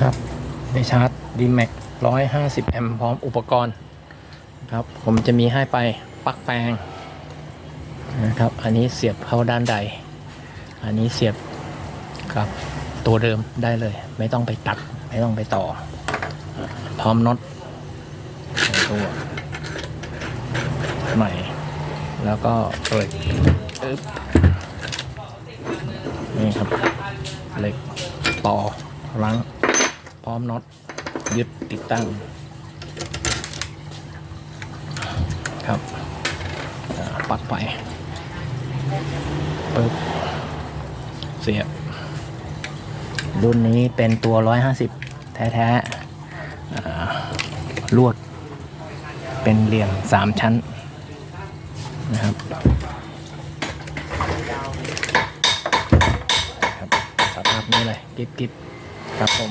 ครับในชาร์จ DMAX 150 แอมป์พร้อมอุปกรณ์ครับผมจะมีให้ไปปลั๊กแปลงนะครับ อันนี้เสียบเข้าด้านใด อันนี้เสียบกับตัวเดิมได้เลย ไม่ต้องไปตัด ไม่ต้องไปต่อ พร้อมน็อตตัวใหม่ แล้วก็เหล็กนี่ครับเหล็กต่อรั้ง พร้อมน็อตยึดติดตั้ง ครับปักไปปึ๊บเสียบรุ่นนี้เป็นตัว 150 แท้ๆลวด เป็นเหลี่ยมสามชั้นนะครับครับสภาพนี้เลย กิบกิบครับผม